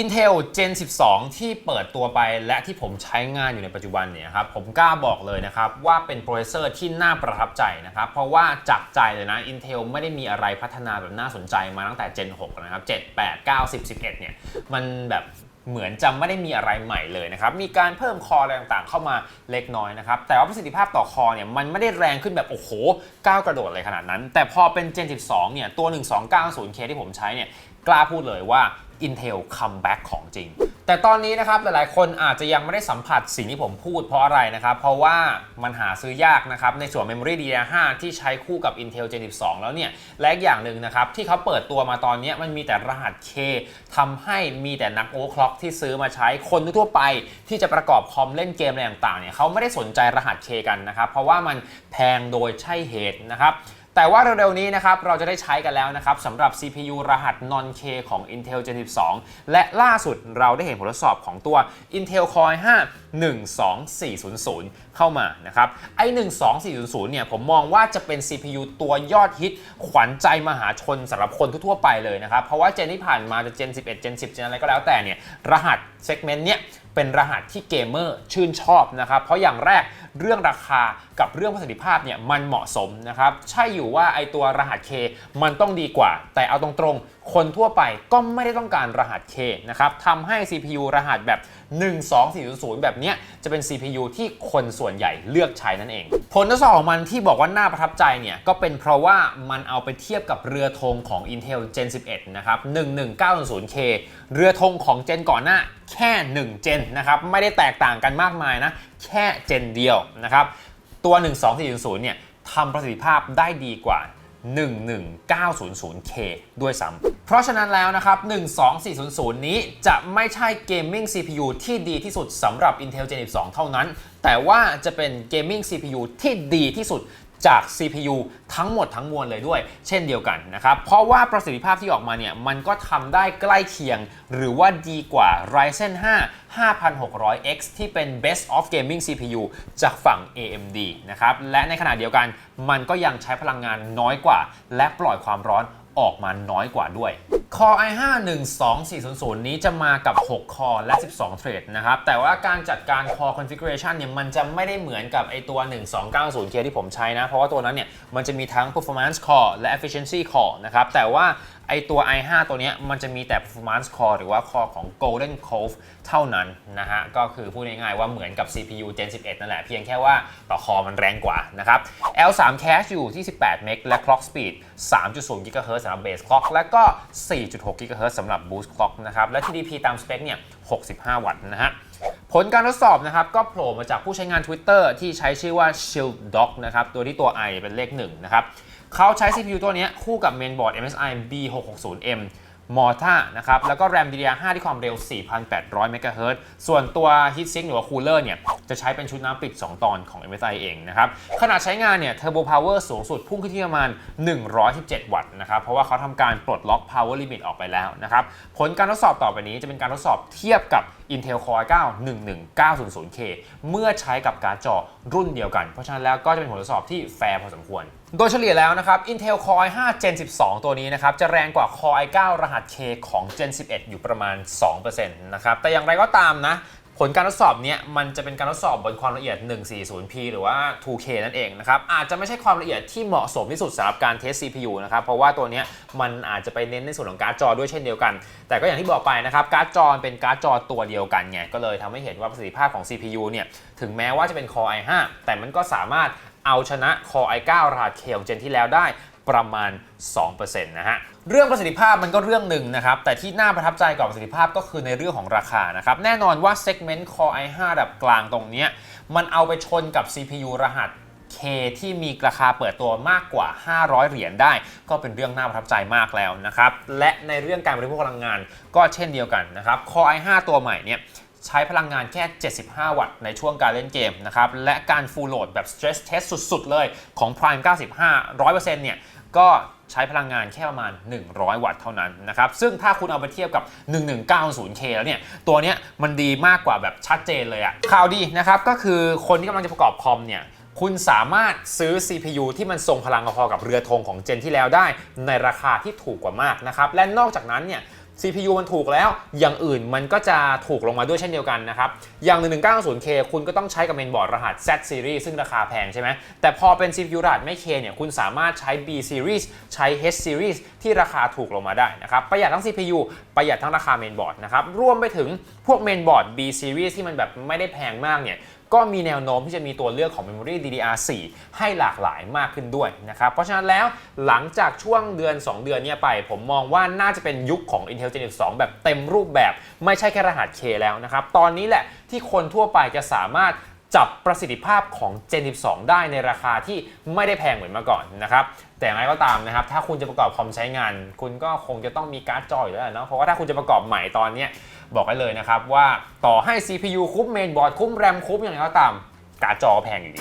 Intel Gen 12 ที่เปิดตัวไปและที่ผมใช้งานอยู่ในปัจจุบันเนี่ยครับผมกล้าบอกเลยนะครับว่าเป็นโปรเซสเซอร์ที่น่าประทับใจนะครับเพราะว่าจากใจเลยนะ Intel ไม่ได้มีอะไรพัฒนาแบบน่าสนใจมาตั้งแต่ Gen 6 นะครับ 7 8 9 10 11 เนี่ยมันแบบเหมือนจะไม่ได้มีอะไรใหม่เลยนะครับ มีการเพิ่มคออะไรต่างๆ เข้ามาเล็กน้อยนะครับ แต่ว่าประสิทธิภาพต่อคอเนี่ยมันไม่ได้แรงขึ้นแบบโอ้โหก้าวกระโดดเลยขนาดนั้น แต่พอเป็น Gen 12 เนี่ยตัว 1290K ที่ผมใช้เนี่ยกล้าพูดเลยว่า Intel comeback ของจริง แต่ตอนนี้นะครับหลายๆ คนอาจจะยังไม่ได้สัมผัสสิ่งที่ผมพูดเพราะอะไรนะครับ เพราะว่ามันหาซื้อยากนะครับ ในส่วน Memory DDR5 ที่ใช้คู่กับ Intel Gen 12 แล้วเนี่ย และอีกอย่างหนึ่งนะครับ ที่เขาเปิดตัวมาตอนนี้มันมีแต่รหัส K ทำให้มีแต่นักโอเวอร์คล็อกที่ซื้อมาใช้คนทั่วไปที่จะประกอบคอมเล่นเกมอะไรต่างๆเนี่ยเขาไม่ได้สนใจรหัส K กันนะครับเพราะว่ามันแพงโดยใช่เหตุนะครับ แต่ว่าเร็วๆนี้นะครับเราจะได้ใช้กันแล้วนะครับสำหรับ CPU รหัส non-K ของ Intel Gen 12 และล่าสุดเราได้เห็นผลทดสอบของตัว Intel Core i5 12400เข้ามานะครับไอ้12400เนี่ยผมมองว่าจะเป็น CPU ตัวยอดฮิต ขวัญใจมหาชนสำหรับคนทั่วไปเลยนะครับเพราะว่าเจนที่ผ่านมาจะ Gen 11 Gen 10 Gen อะไรก็แล้วแต่เนี่ยรหัสเซกเมนต์เนี้ยเป็นรหัสที่เกมเมอร์ชื่นชอบนะครับ เพราะอย่างแรกเรื่องราคากับเรื่องประสิทธิภาพเนี่ยมันเหมาะสมนะครับ ใช่อยู่ว่าไอตัวรหัส K มันต้องดีกว่า แต่เอาตรงๆคนทั่วไปก็ไม่ได้ต้องการรหัส K นะครับทำให้ CPU รหัสแบบ 12400 แบบนี้จะเป็น CPU ที่คนส่วนใหญ่เลือกใช้นั่นเอง ผลทดสอบของมันที่บอกว่าน่าประทับใจเนี่ย ก็เป็นเพราะว่ามันเอาไปเทียบกับเรือธงของ Intel Gen 11 นะครับ 11900K เรือธงของเจนก่อนหน้าแค่ 1 เจนนะครับ ไม่ได้แตกต่างกันมากมายนะ แค่เจนเดียวนะครับ ตัว 12400 เนี่ยทำประสิทธิภาพได้ดีกว่า 11900K ด้วยซ้ำ เพราะฉะนั้นแล้วนะครับ 12400 นี้จะไม่ใช่เกมมิ่ง CPU ที่ดีที่สุดสำหรับ Intel Gen 12 เท่านั้น แต่ว่าจะเป็นเกมมิ่ง CPU ที่ดีที่สุดจาก CPU ทั้งหมดทั้งมวลเลยด้วย เช่นเดียวกันนะครับ เพราะว่าประสิทธิภาพที่ออกมาเนี่ยมันก็ทำได้ใกล้เคียง หรือว่าดีกว่า Ryzen 5 5600X ที่เป็น best of gaming CPU จากฝั่ง AMD นะครับ และในขณะเดียวกันมันก็ยังใช้พลังงานน้อยกว่า และปล่อยความร้อน ออกมาน้อยกว่าด้วย Core i5 12400นี้จะมากับ 6 คอและ 12 เทรดนะครับ แต่ว่าการจัดการ Core Configuration เนี่ยมันจะไม่ได้เหมือนกับไอตัว 1290K ที่ผมใช้นะ เพราะว่าตัวนั้นเนี่ยมันจะมีทั้ง Performance Core และ Efficiency Core นะครับ แต่ว่าไอตัว i5 ตัวนี้มันจะมีแต่ performance core หรือว่า core ของ golden cove เท่านั้นนะฮะ ก็คือพูดง่ายๆว่าเหมือนกับ CPU Gen 11 นั่นแหละ เพียงแค่ว่าต่อคอมันแรงกว่านะครับ L3 cache อยู่ที่ 18 เมกและ clock speed 3.0 GHz สำหรับ base clock และก็4.6 GHz สำหรับ boost clock นะครับ และ TDP ตามสเปคเนี่ย 65 วัตต์นะฮะ ผลการทดสอบนะครับ ก็โผล่มาจากผู้ใช้งาน Twitter ที่ใช้ชื่อว่า Shield Doc นะครับ ตัวที่ตัว i เป็นเลข 1 นะครับ เขาใช้ CPU ตัวนี้คู่กับ Mainboard MSI B660M Morta นะครับ แล้วก็ RAM DDR5 ที่ความเร็ว 4,800 MHz ส่วนตัว Heatsink หรือว่า Cooler เนี่ย จะใช้เป็นชุดน้ำปิด 2 ตอนของ MSI เองนะครับ ขนาดใช้งานเนี่ย Turbo Power สูงสุดพุ่งขึ้นที่ประมาณ 117 วัตต์นะครับ เพราะว่าเขาทำการปลดล็อก Power Limit ออกไปแล้วนะครับ ผลการทดสอบต่อไปนี้จะเป็นการทดสอบเทียบกับ Intel Core i9 11900K เมื่อใช้กับการ์ดจอรุ่นเดียวกัน เพราะฉะนั้นแล้วก็จะเป็นผลทดสอบที่แฟร์พอสมควร โดยเฉลี่ยแล้วนะครับ Intel Core i5 Gen 12 ตัวนี้นะครับ จะแรงกว่า Core i9 รหัส K ของ Gen 11 อยู่ประมาณ 2%นะครับ แต่อย่างไรก็ตามนะ ผลการทดสอบเนี้ยมันจะเป็นการทดสอบบนความละเอียด 140p หรือว่า 2k นั่นเองนะครับ อาจจะไม่ใช่ความละเอียดที่เหมาะสมที่สุดสำหรับการเทส CPU นะครับ เพราะว่าตัวเนี้ยมันอาจจะไปเน้นในส่วนของการ์ดจอด้วยเช่นเดียวกัน แต่ก็อย่างที่บอกไปนะครับ การ์ดจอเป็นการ์ดจอตัวเดียวกันไง ก็เลยทำให้เห็นว่าประสิทธิภาพของ CPU เนี่ย ถึงแม้ว่าจะเป็น Core i5 แต่มันก็สามารถ เอาชนะ Core i9 รหัส K ของเจนที่แล้วได้ประมาณ 2%นะฮะ เรื่องประสิทธิภาพมันก็เรื่องหนึ่งนะครับ แต่ที่น่าประทับใจกับประสิทธิภาพก็คือในเรื่องของราคานะครับ แน่นอนว่า segment Core i5 ระดับกลางตรงนี้ มันเอาไปชนกับ CPU รหัส K ที่มีราคาเปิดตัวมากกว่า 500 เหรียญได้ ก็เป็นเรื่องน่าประทับใจมากแล้วนะครับ และในเรื่องการบริโภคพลังงานก็เช่นเดียวกันนะครับ Core i5 ตัวใหม่เนี่ย ใช้พลังงานแค่ 75 วัตต์ในช่วงการเล่นเกมนะครับ และการ full load แบบ stress test สุด ๆ เลยของ Prime 95 100%เนี่ย ก็ใช้พลังงานแค่ประมาณ 100 วัตต์เท่านั้นนะครับ ซึ่งถ้าคุณเอาไปเทียบกับ 1190K แล้วเนี่ย ตัวเนี้ยมันดีมากกว่าแบบชัดเจนเลยอะข่าวดีนะครับ ก็คือคนที่กำลังจะประกอบคอมเนี่ยคุณสามารถซื้อ CPU ที่มันทรงพลังพอๆกับเรือธงของเจนที่แล้วได้ ในราคาที่ถูกกว่ามากนะครับ และนอกจากนั้นเนี่ย CPU มันถูกแล้ว อย่างอื่นมันก็จะถูกลงมาด้วยเช่นเดียวกันนะครับ อย่าง 1190K คุณก็ต้องใช้กับเมนบอร์ดรหัส Z Series ซึ่งราคาแพงใช่ไหม แต่พอเป็น CPU รหัสไม่ K เนี่ย คุณสามารถใช้ B Series ใช้ H Series ที่ราคาถูกลงมาได้นะครับ ประหยัดทั้ง CPU ประหยัดทั้งราคาเมนบอร์ดนะครับ รวมไปถึงพวกเมนบอร์ด B Series ที่มันแบบไม่ได้แพงมากเนี่ย ก็มีแนวโน้มที่จะมีตัวเลือกของ Memory DDR4 ให้หลากหลายมากขึ้นด้วยนะครับ เพราะฉะนั้นแล้วหลังจากช่วงเดือน 2 เดือนนี้ไป ผมมองว่าน่าจะเป็นยุคของ Intel Gen 2แบบเต็มรูปแบบ ไม่ใช่แค่รหัส K แล้วนะครับ ตอนนี้แหละที่คนทั่วไปจะสามารถ จับประสิทธิภาพของ Gen 12 ได้ในราคาที่ไม่ได้แพงเหมือนเมื่อก่อนนะครับแต่อย่างไรก็ตามนะครับ ถ้าคุณจะประกอบคอมใช้งาน คุณก็คงจะต้องมีการ์ดจออยู่แล้วเนาะเพราะว่าถ้าคุณจะประกอบใหม่ตอนนี้บอกได้เลยนะครับว่าต่อให้ CPU คุ้มเมนบอร์ดคุ้มแรมคุ้มอย่างไรก็ตามการ์ดจอแพงอยู่ดี